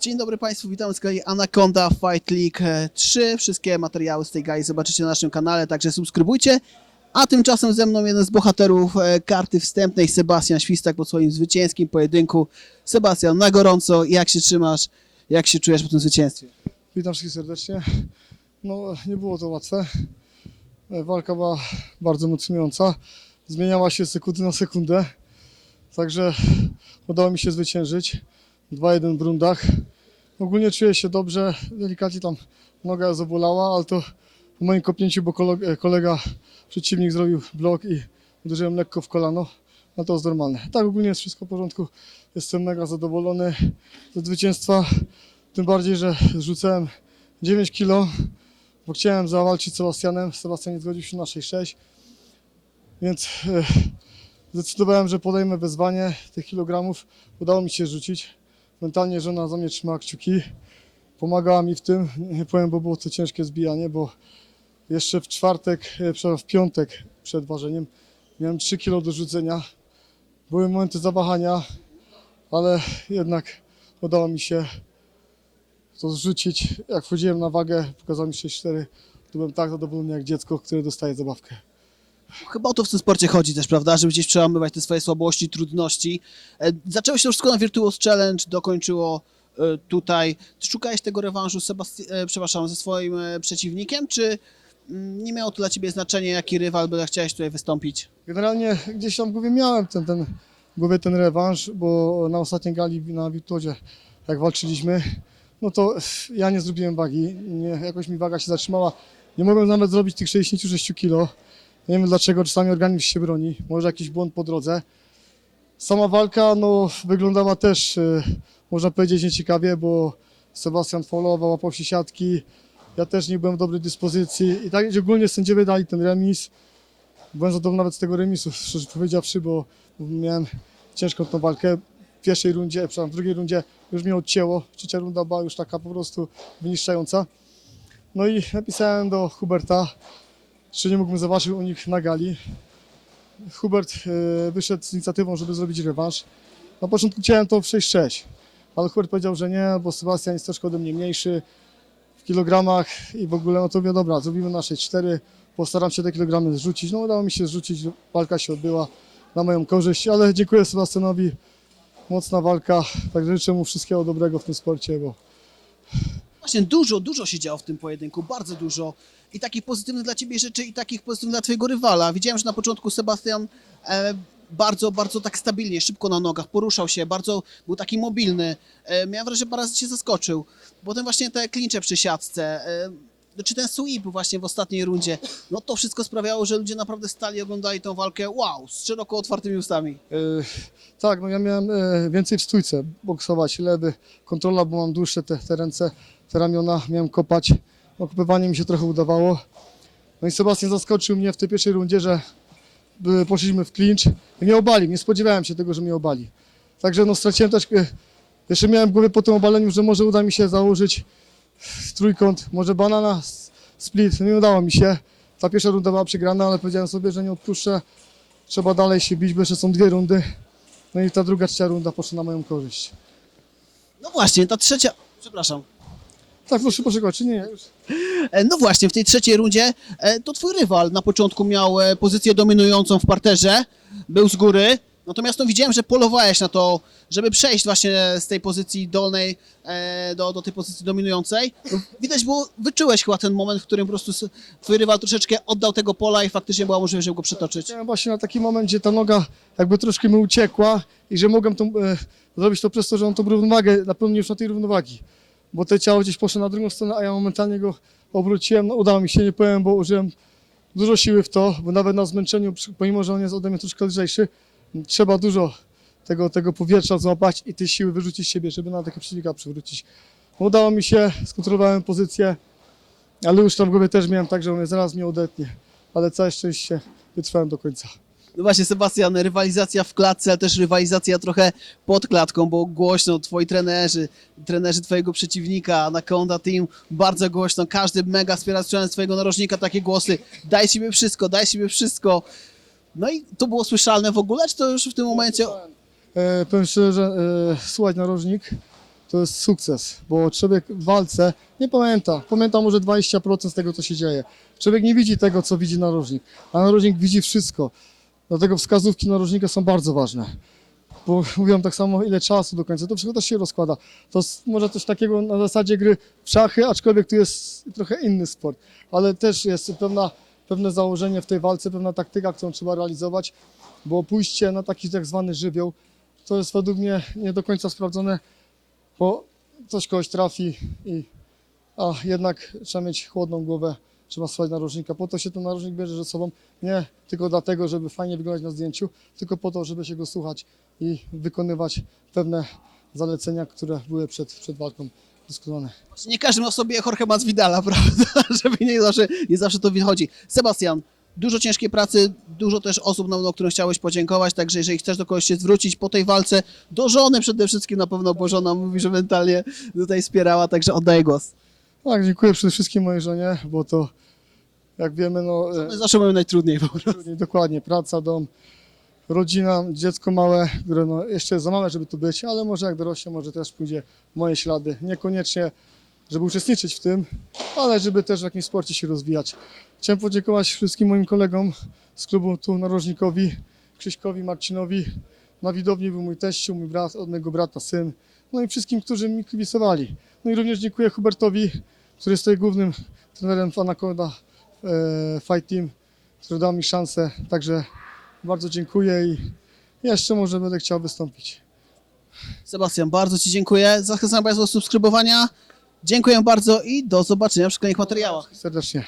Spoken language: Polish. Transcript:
Dzień dobry Państwu, witam z kolei Anaconda Fight League e, 3. Wszystkie materiały z tej gali zobaczycie na naszym kanale, także subskrybujcie. A tymczasem ze mną jeden z bohaterów e, karty wstępnej, Sebastian Świstak po swoim zwycięskim pojedynku. Sebastian, na gorąco, jak się trzymasz, jak się czujesz po tym zwycięstwie? Witam wszystkich serdecznie. No, nie było to łatwe. E, Walka była bardzo emocjonująca. Zmieniała się z sekundy na sekundę. Także udało mi się zwyciężyć. 2-1 w rundach. Ogólnie czuję się dobrze. Delikatnie tam noga zabolała, ale to po moim kopnięciu, bo kolega, e, kolega przeciwnik zrobił blok i uderzyłem lekko w kolano. No to jest normalne. Tak ogólnie jest wszystko w porządku. Jestem mega zadowolony ze zwycięstwa. Tym bardziej, że zrzucałem 9 kg, bo chciałem zawalczyć z Sebastianem. Sebastian nie zgodził się na 6,6. Więc e, zdecydowałem, że podejmę wyzwanie tych kilogramów. Udało mi się rzucić. Mentalnie żona za mnie trzymała kciuki. Pomagała mi w tym. Nie powiem, bo było to ciężkie zbijanie, bo jeszcze w czwartek, e, przepraszam, w piątek przed ważeniem miałem 3 kg do rzucenia. Były momenty zawahania, ale jednak udało mi się to zrzucić. Jak wchodziłem na wagę, pokazał mi 6,4, to byłem tak zadowolony jak dziecko, które dostaje zabawkę. Chyba o to w tym sporcie chodzi też, prawda? Żeby gdzieś przełamywać te swoje słabości, trudności. E, Zaczęło się to wszystko na Virtuos Challenge, dokończyło e, tutaj. Czy szukałeś tego rewanżu Sebasti- e, przepraszam, ze swoim przeciwnikiem, czy mm, nie miało to dla ciebie znaczenia, jaki rywal by chciałeś tutaj wystąpić? Generalnie gdzieś tam w głowie miałem ten, ten, głowie ten rewanż, bo na ostatniej gali na Wirtuozie, jak walczyliśmy, no to ja nie zrobiłem wagi, nie, jakoś mi waga się zatrzymała. Nie mogłem nawet zrobić tych 66 kg. Nie wiem dlaczego, czasami organizm się broni, może jakiś błąd po drodze. Sama walka no, wyglądała też, e, można powiedzieć, nieciekawie, bo Sebastian faulował, łapał się siatki. Ja też nie byłem w dobrej dyspozycji i tak ogólnie sędziowie dali ten remis. Byłem zadowolony nawet z tego remisu, szczerze powiedziawszy, bo miałem ciężką tą walkę. W pierwszej rundzie, przepraszam, w drugiej rundzie już mnie odcięło. Trzecia runda była już taka po prostu wyniszczająca. No i napisałem do Huberta, czy nie mógłbym zobaczyć u nich na gali. Hubert e, wyszedł z inicjatywą, żeby zrobić rewanż. Na początku chciałem to w 6-6, ale Hubert powiedział, że nie, bo Sebastian jest troszkę ode mnie mniejszy w kilogramach i w ogóle, no to mówię, dobra, zrobimy na 6-4, postaram się te kilogramy zrzucić. No udało mi się zrzucić, walka się odbyła na moją korzyść, ale dziękuję Sebastianowi, mocna walka, także życzę mu wszystkiego dobrego w tym sporcie, bo Właśnie dużo, dużo się działo w tym pojedynku, bardzo dużo. I takich pozytywnych dla ciebie rzeczy, i takich pozytywnych dla twojego rywala. Widziałem, że na początku Sebastian e, bardzo, bardzo tak stabilnie, szybko na nogach, poruszał się, bardzo był taki mobilny. E, miałem wrażenie, że parę razy się zaskoczył. Potem właśnie te klincze przy siatce, e, czy ten sweep właśnie w ostatniej rundzie, no to wszystko sprawiało, że ludzie naprawdę stali oglądali tę walkę, wow, z szeroko otwartymi ustami. E, tak, no ja miałem e, więcej w stójce boksować, lewy, kontrola, bo mam dłuższe te, te ręce, te ramiona, miałem kopać. Okupywanie mi się trochę udawało. No i Sebastian zaskoczył mnie w tej pierwszej rundzie, że e, poszliśmy w clinch mnie obali. Nie spodziewałem się tego, że mnie obali. Także no straciłem też, e, jeszcze miałem w głowie po tym obaleniu, że może uda mi się założyć trójkąt, może banana, split. Nie udało mi się. Ta pierwsza runda była przegrana, ale powiedziałem sobie, że nie odpuszczę. Trzeba dalej się bić, bo jeszcze są dwie rundy. No i ta druga, trzecia runda poszła na moją korzyść. No właśnie, ta trzecia, przepraszam, Tak, proszę poczekać, czy nie? nie, Już. E, No właśnie, w tej trzeciej rundzie e, to twój rywal na początku miał e, pozycję dominującą w parterze, był z góry, natomiast no widziałem, że polowałeś na to, żeby przejść właśnie z tej pozycji dolnej e, do, do tej pozycji dominującej. Widać było, wyczułeś chyba ten moment, w którym po prostu twój rywal troszeczkę oddał tego pola i faktycznie była możliwość, żeby go przetoczyć. Chciałem właśnie na taki moment, gdzie ta noga jakby troszkę mi uciekła i że mogłem tą, e, zrobić to przez to, że on tą równowagę napełnił już na tej równowagi. Bo te ciało gdzieś poszło na drugą stronę, a ja momentalnie go obróciłem. No udało mi się, nie powiem, bo użyłem dużo siły w to, bo nawet na zmęczeniu, pomimo, że on jest ode mnie troszkę lżejszy, trzeba dużo tego, tego powietrza złapać i tej siły wyrzucić z siebie, żeby na takiego przeciwnika przywrócić. Udało mi się, skontrolowałem pozycję, ale już tam w głowie też miałem tak, że on zaraz mnie odetnie. Ale całe szczęście wytrwałem do końca. No właśnie, Sebastian, rywalizacja w klatce, ale też rywalizacja trochę pod klatką, bo głośno twoi trenerzy, trenerzy twojego przeciwnika, Anaconda Team, bardzo głośno, każdy mega wspiera twojego narożnika takie głosy, daj siebie wszystko, daj siebie wszystko. No i to było słyszalne w ogóle, czy to już w tym momencie... E, powiem szczerze, że e, słuchać narożnik, to jest sukces, bo człowiek w walce nie pamięta, pamięta może 20% z tego, co się dzieje. Człowiek nie widzi tego, co widzi narożnik, a narożnik widzi wszystko. Dlatego wskazówki narożnika są bardzo ważne. Bo mówią tak samo, ile czasu do końca, to wszystko też się rozkłada. To jest może coś takiego na zasadzie gry w szachy, aczkolwiek tu jest trochę inny sport. Ale też jest pewna, pewne założenie w tej walce, pewna taktyka, którą trzeba realizować, bo pójście na taki tak zwany żywioł, to jest według mnie nie do końca sprawdzone, bo coś kogoś trafi i a jednak trzeba mieć chłodną głowę, trzeba słuchać narożnika. Po to się ten narożnik bierze ze sobą, nie tylko dlatego, żeby fajnie wyglądać na zdjęciu, tylko po to, żeby się go słuchać i wykonywać pewne zalecenia, które były przed, przed walką dyskutowane. Nie każdy ma w sobie Jorge Masvidala, prawda? Żeby nie zawsze, nie zawsze to wychodzi. Sebastian, dużo ciężkiej pracy, dużo też osób, no, no, którym chciałeś podziękować, także jeżeli chcesz do kogoś się zwrócić po tej walce, do żony przede wszystkim na pewno, bo żona mówi, że mentalnie tutaj wspierała, także oddaję głos. Tak, dziękuję przede wszystkim mojej żonie, bo to jak wiemy, no e, Zawsze mamy najtrudniej po prostu. dokładnie, praca, dom, rodzina, dziecko małe, które no, jeszcze jest za małe, żeby tu być, ale może jak dorośnie, może też pójdzie moje ślady. Niekoniecznie, żeby uczestniczyć w tym, ale żeby też w jakimś sporcie się rozwijać. Chciałem podziękować wszystkim moim kolegom z klubu tu narożnikowi, Krzyśkowi, Marcinowi. Na widowni był mój teściu, mój brat, od mojego brata syn, no i wszystkim, którzy mi kibicowali. No i również dziękuję Hubertowi, który jest tutaj głównym trenerem Anaconda e, Fight Team, który dał mi szansę, także bardzo dziękuję i jeszcze może będę chciał wystąpić. Sebastian, bardzo Ci dziękuję. Zachęcam Państwa do subskrybowania. Dziękuję bardzo i do zobaczenia w kolejnych materiałach. Serdecznie.